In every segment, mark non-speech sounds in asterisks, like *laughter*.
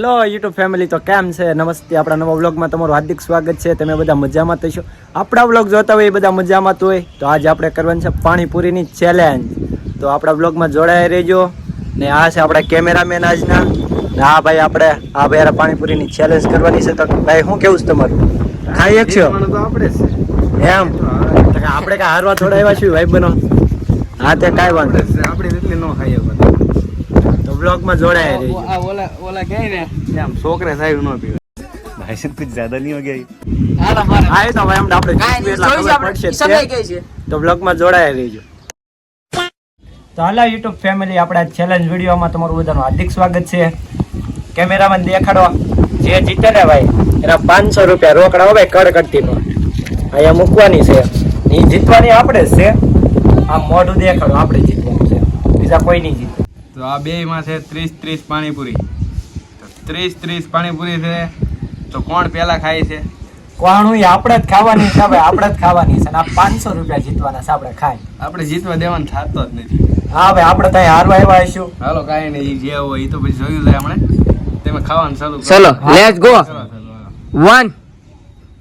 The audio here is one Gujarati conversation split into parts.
હેલો યુટ્યુબ ફેમિલી તો કેમ છે? નમસ્તે. આપણા નવા વ્લોગમાં તમારું હાર્દિક સ્વાગત છે. તમે બધા મજામાં થશો આપણા વ્લોગ જોતા હોય એ બધા મજામાં તો હોય. તો આજે આપણે કરવાની છે પાણીપુરીની ચેલેન્જ તો આપણા વ્લોગમાં જોડાયા રહેજો. ને આ છે આપણા કેમેરામેન આજના. ને આ ભાઈ આપણે આ ભાઈ હારે પાણીપુરીની ચેલેન્જ કરવાની છે. તો ભાઈ શું કેવું છે તમારું? ખાઈ એક છો. એમ? આપણે કાંઈ હારવા થોડા એવા છીએ ભાઈ બનો હા તે કાંઈ વાંધો આપણે એટલી ન ખાઈએ બધા. નહીં. તો વ્લોગમાં જોડાયા રહેજો આ ઓલા ઓલા કહે ને કે આમ છોકરે સાહેબ ન પીવે भाई साहब कुछ ज्यादा नहीं हो गया ये? હા એ તો ભાઈ અમને આપણે જીતવું એટલે ખબર પડશે જ તે. તો બ્લોગમાં જોડાયા રહેજો તો હાલો યુટ્યુબ ફેમિલી આપણા ચેલેન્જ વિડીયોમાં તમારું બધાનું હાર્દિક સ્વાગત છે કેમેરામાં દેખાડો જે જીતે ને ભાઈ એના પાંચસો રૂપિયા રોકડા હોય ભાઈ કડકડતી નો અહીંયા મૂકવાની છે એ જીતવાની આપણે જ છે આ મોઢું દેખાડો આપણે જીતવાનું છે બીજા કોઈ નહીં જીતે તો આ બેયમાં છે ત્રીસ ત્રીસ પાણીપુરી. તો ત્રીસ ત્રીસ પાણીપુરી છે. તો કોણ પહેલાં ખાય છે? કોણું એ આપણે જ ખાવાની છે ભાઈ આપણે જ ખાવાની છે અને આ પાંચસો રૂપિયા જીતવાના છે આપણે ખાય. આપણે જીતવા દેવાનું થતો જ નથી. હા ભાઈ આપણે ત્યાં હારવા આવ્યા હશું હાલો કાંઈ નહીં ઈ જે હોય એ તો પછી જોયું લે આપણે. તેમાં ખાવાનું ચાલુ કરો. ચલો let's go. One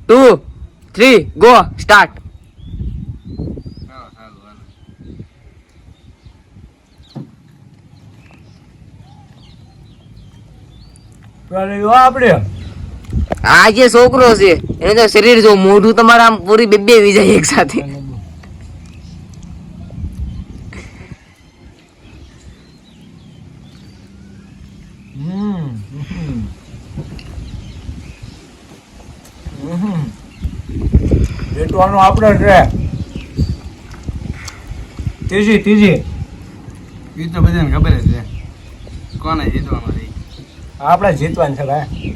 two three go start હાલો, હાલો, હાલો. આપણે. આ જે છોકરો છે એનું તો શરીર જો મોઢું તમારા આમ પૂરી બે બે વિજાય એક સાથે. જીતવાનું આપણે છે. ત્રીજી ત્રીજી. ઈ તો બધાને ખબર જ છે. કોને જીતવાનું. આપણે જીતવાનું છે ભાઈ.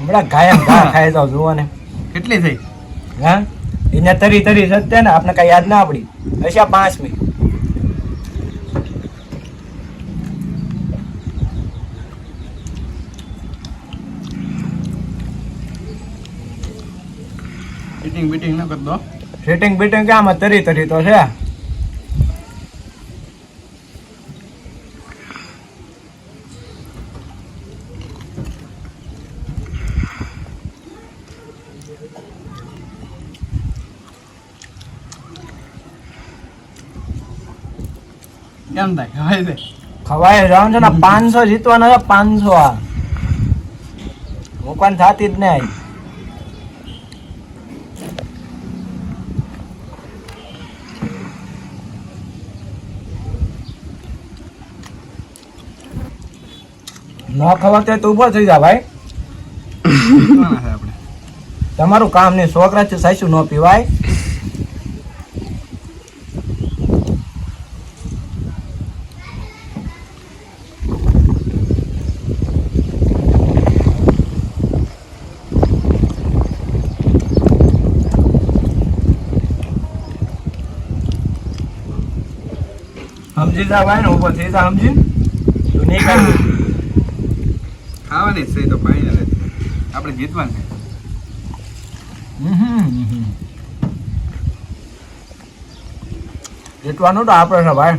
હમણાં ગાયમ ઘા *coughs* ખાઈ જાવ જુઓ ને કેટલી થઈ? હા? એને તરી તરી સત્ય ને આપણે કઈ યાદ ના પડી. હશે પાંચમી. બીટિંગ બીટિંગ ન દો ફિટિંગ બિટિંગ કે આમાં તરી તરી તો છે. કેમ થાય? ખવાય છે? ખવાય જવાનું છે ને પાંચસો જીતવાના છે પાંચસો આ. મુકવાની થતી જ નહીં. ન ખવાતે તો ઊભો થઈ જા ભાઈ. તમારું કામ નહીં, છોકરા છે, સાસુ ન પીવાય. સમજી જા ભાઈ ને ઊભો થઈ જા સમજી તું નહીં કાઢી ખાવાની છે તો ફાઇનલ આપણે જીતવાનું છે. જીતવાનું તો આપણે છે ભાઈ.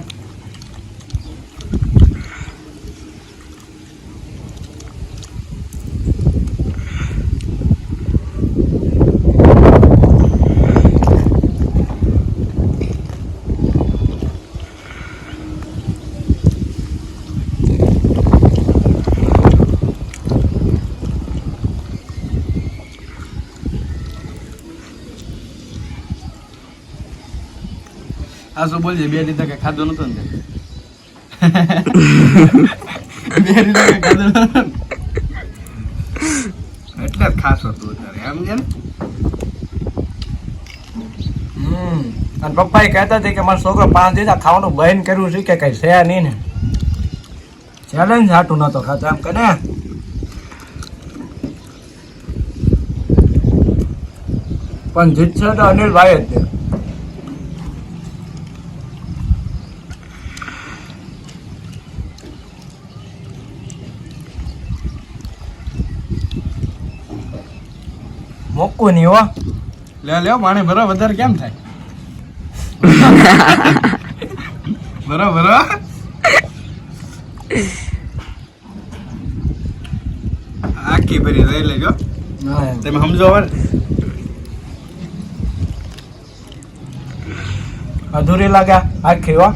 આ શું બોલજે? બે લીધા કે ખાધું નતું ને *laughs* બે લીધા કે ખાધું નતું એટલે જ ખાસ હતું અત્યારે, એમ છે ને? અને પપ્પા એ કહેતા હતા કે મારો છોકરો પાંચ દીધા ખાવાનું બંધ કર્યું છે કે કઈ છે નહીં ને. ચેલેન્જ હાટું નતો ખાતો, એમ કે ને. પણ જીતશે તો અનિલભાઈ જ નહીં હો. લે લ્યો પાણી ભરો વધારે કેમ થાય? *laughs* ભરો ભરો. આખી ભરી રહી લેજો. તમે સમજો હવે અધૂરી લાગ્યા આખી હો.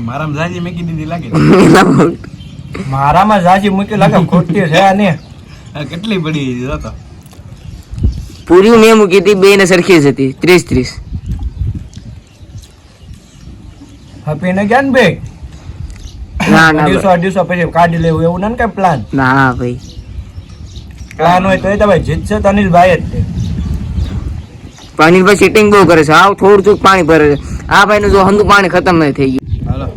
મારામાં જાજી મેકી દીધી લાગે. *laughs* મારામાં જાજી મૂકી લાગે ખોટી છે ને. આ કેટલી પડી જોતો પૂરી મેં મૂકી હતી બે ને સરખી જ હતી ત્રીસ ત્રીસ. હપીને ગયા ને બે ના ના અઢીસો દિવસો પછી કાઢી લેવું એવું ના કઈ પ્લાન ના ભાઈ. પ્લાન હોય તો એ તો ભાઈ જીતશે તો અનિલભાઈ જ તે પાણી પર સેટિંગ બહુ કરે છે. આવ થોડું થોડું પાણી ભરે છે. આ ભાઈ નું જો હંદુ પાણી ખતમ નહીં થઈ ગયું હાલો હા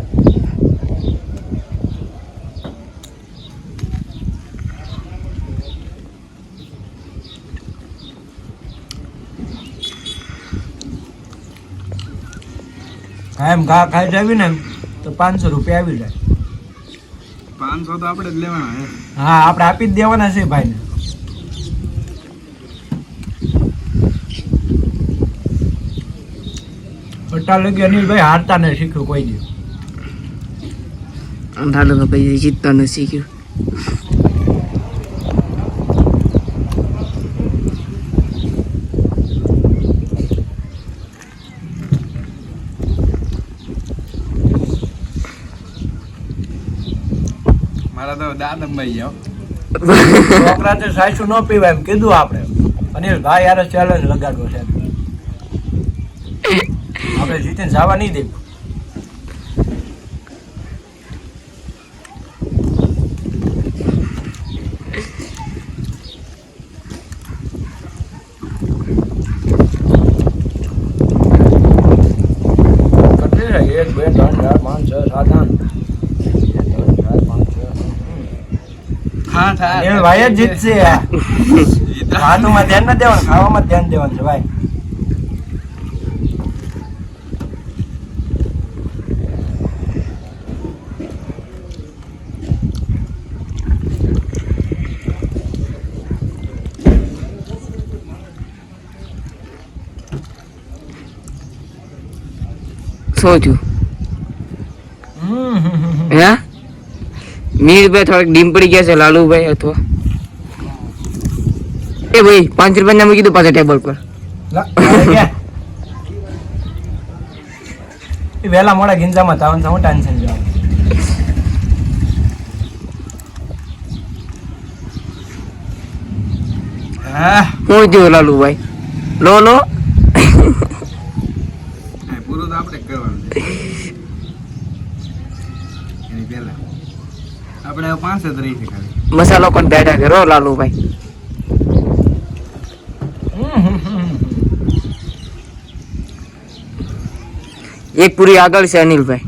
એમ ઘા ખાઈ જાવી ને તો પાંચસો રૂપિયા આવી જાય. પાંચસો તો આપણે જ લેવાના હે. હા આપણે આપી જ દેવાના છે ભાઈને. અટા લગી અનિલભાઈ હારતા ને શીખ્યું કોઈ દી અંધાલો તો પછી જીતતા ન શીખ્યું. *laughs* છોકરાને સાચું ન પીવાય એમ કીધું આપણે. અનિલભાઈ યાર ચેલેન્જ લગાડવો છે. આપણે જીતીને જવા નહીં દે કેટલી છે? એક બે ત્રણ ચાર પાંચ છ સાત આઠ એક, બે, ત્રણ, ચાર, પાંચ, છ, થાય જ જીતશે ખાવામાં *laughs* ધ્યાન ના દેવાનું ખાવામાં ધ્યાન દેવાનું છે ભાઈ. શું થયું. હે? મીરભાઈ થોડાક ડીમ પડી ગયા છે લાલુભાઈ અથવા એ ભાઈ પાંચ રૂપિયા મૂકી દો પાછા ટેબલ પર. વેલા મોડા ગિંજામાં તાવન હું ટેન્શન જાવ હા. શું થયું લાલુભાઈ. લો લો પૂરું તો આપણે જ કરવાનું છે એની પહેલા પાંચ જ રહી છે ખાલી. મસાલો કોણ બેઠા કરો લાલુભાઈ. એક પૂરી આગળ છે અનિલભાઈ.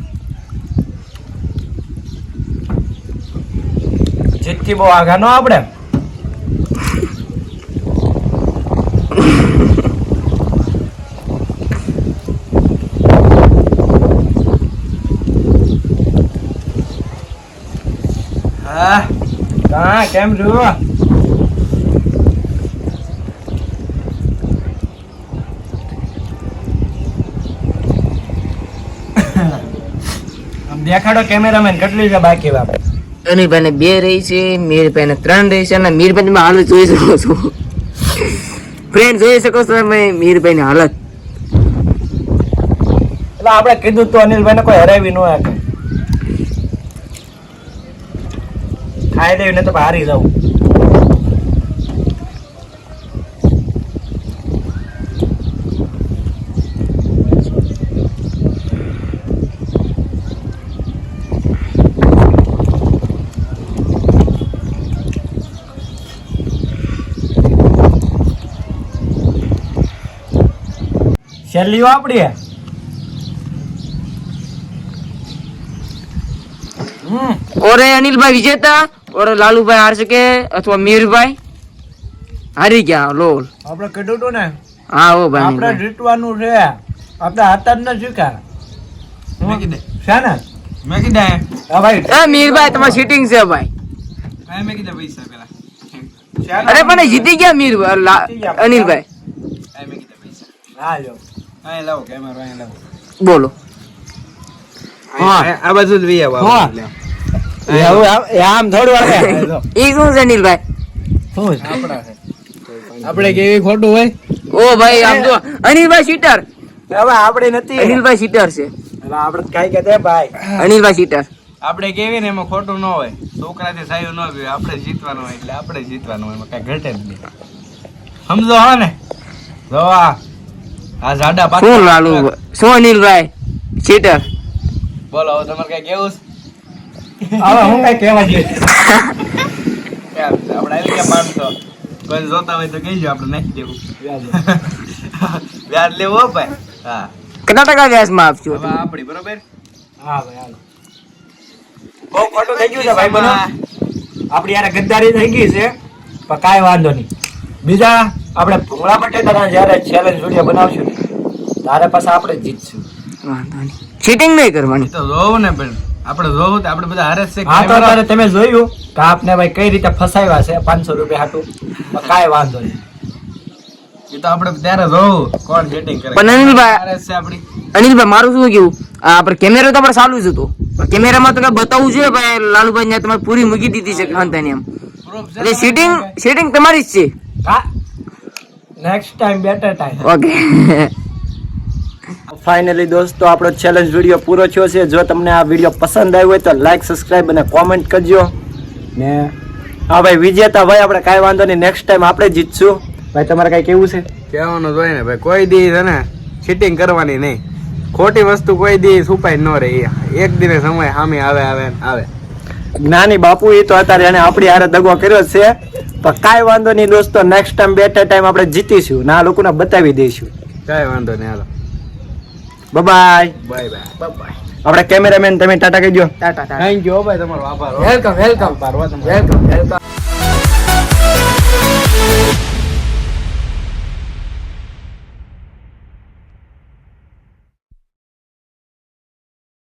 જીતથી બહુ આગા નો આપણે હા હા કેમ છો? દેખાડો કેમેરામેન કેટલી છે બાકી આપણે? અનિલભાઈ બે રહી છે મીરભાઈ ને ત્રણ રહી છે અને મીરભાઈ તમે હાલત જોઈ શકો છો. ફ્રેન્ડ જોઈ શકો છો તમે મીરભાઈ ની હાલત. એટલે આપણે કીધું તો અનિલભાઈ ને કોઈ હરાવી ન શકે ખાઈ લેવી ને તો હારી જવું છેલ્લી આપડી ઓરે અનિલભાઈ વિજેતા? ઓર લાલુભાઈ હારશે કે અથવા મીરભાઈ? હારી ગયા લોલ. આપણે કીધું ને હા ઓ ભાઈ આપણે જીતવાનું છે. આપણે હાથ જ ન શીખા. મેં કીધે. છે ને? મેં કીધે હા ભાઈ. એ મીરભાઈ તમારે સીટિંગ છે ભાઈ. હા, મેં કીધે પૈસા પેલા. અરે પણ જીતી ગયા મીરભાઈ લા- અનિલભાઈ. હા, મેં હા લાવો કેમેરો અહીં લાવો. બોલો. હા. આ બાજુ જ વી આવો, હા. હવે આમ- થોડું હાલે. જો. શું છે અનિલભાઈ શું છે? આપણે કેવી ખોટું હોય? ઓ ભાઈ આમ તો અનિલભાઈ સીટર હવે આપણે નથી. અનિલભાઈ સીટર છે. એટલે આપણે કઈ કે ભાઈ. અનિલભાઈ સીટર આપણે કેવી ને એમાં ખોટું ન હોય? છોકરાથી સાયું ન પીવે આપણે જીતવાનું હોય એટલે આપણે જીતવાનું હોય એમાં કઈ ઘટે જ નહીં. સમજો હા ને? જો આ જાડા પાછું શું લાલુ? શું અનિલભાઈ? સીટર બોલો હવે તમારે કઈ કેવું છે? હવે હું કઈ કહેવા જોઈએ આપણે આવી ગયા પાંચસો કોઈ જોતા હોય તો કહેજો આપણે નાખી દેવું. વ્યાજ. *laughs* લેવો ભાઈ. હા. કેટલા ટકા વ્યાજમાં આપજો હવે આપણી બરોબર? હા ભાઈ હાલો. બહુ ખોટું થઈ ગયું છે ભાઈ બનો આપણી યાર ગદ્દારી થઈ ગઈ છે પણ કાંઈ વાંધો નહીં. બીજા આપણે ભૂંગળા બટેટા જ્યારે ચેલેન્જ વીડિયો બનાવશું ત્યારે પાછા આપણે જીતશું. વાંધો નહીં. ચીટિંગ નહીં કરવાની. તો જોવું ને પણ. આપણે જોવું તો આપણે બધા હારે છે. હા તો અત્યારે તમે જોયું કે આપને ભાઈ કઈ રીતે ફસાવ્યા છે પાંચસો રૂપિયા હાટું. કાંઈ વાંધો નહીં. એ તો આપણે ત્યારે જોવું કોણ બેટિંગ કરે. પણ અનિલભાઈ- હારે છે આપણી. અનિલભાઈ મારું શું કેવું? આપણે કેમેરો તો આપણે ચાલુ જ હતો. કેમેરામાં તો કઈ બતાવવું જોઈએ ભાઈ લાલુભાઈ ને તમારે પૂરી મૂકી દીધી છે ખાનતાની એમ. એટલે સીટિંગ સીટિંગ તમારી જ છે. હા. Next time better time okay finally દોસ્તો આપણો ચેલેન્જ વીડિયો પૂરો થયો છે. જો તમને આ વીડિયો પસંદ આવ્યો હોય તો લાઈક સબસ્ક્રાઇબ અને કોમેન્ટ કરજો. ને હા ભાઈ વિજેતા ભાઈ આપણે કાંઈ વાંધો નહીં. નેક્સ્ટ ટાઈમ આપણે જીતશું. ભાઈ તમારે કાંઈ કેવું છે? કહેવાનું જોઈએ ને ભાઈ કોઈ દી છે ને ચીટિંગ કરવાની નહીં. ખોટી વસ્તુ કોઈ દી છુપાઈ ન રહે. એક દિને સમય સામે આવે આવે આવે. જ્ઞાની બાપુ એ તો અત્યારે એને આપણી હારે દગો કર્યો છે. પણ કાંઈ વાંધો નહીં દોસ્તો નેક્સ્ટ ટાઈમ બેટર ટાઈમ આપણે જીતીશું ને આ લોકોને બતાવી દઈશું. કાંઈ વાંધો નહીં હાલો. બાય બાય બાય બાય આપણે કેમેરામેન તમે ટાટા કહી દો ટાટા થેન્ક યુ ભાઈ તમારો આભાર વેલકમ વેલકમ વેલકમ વેલકમ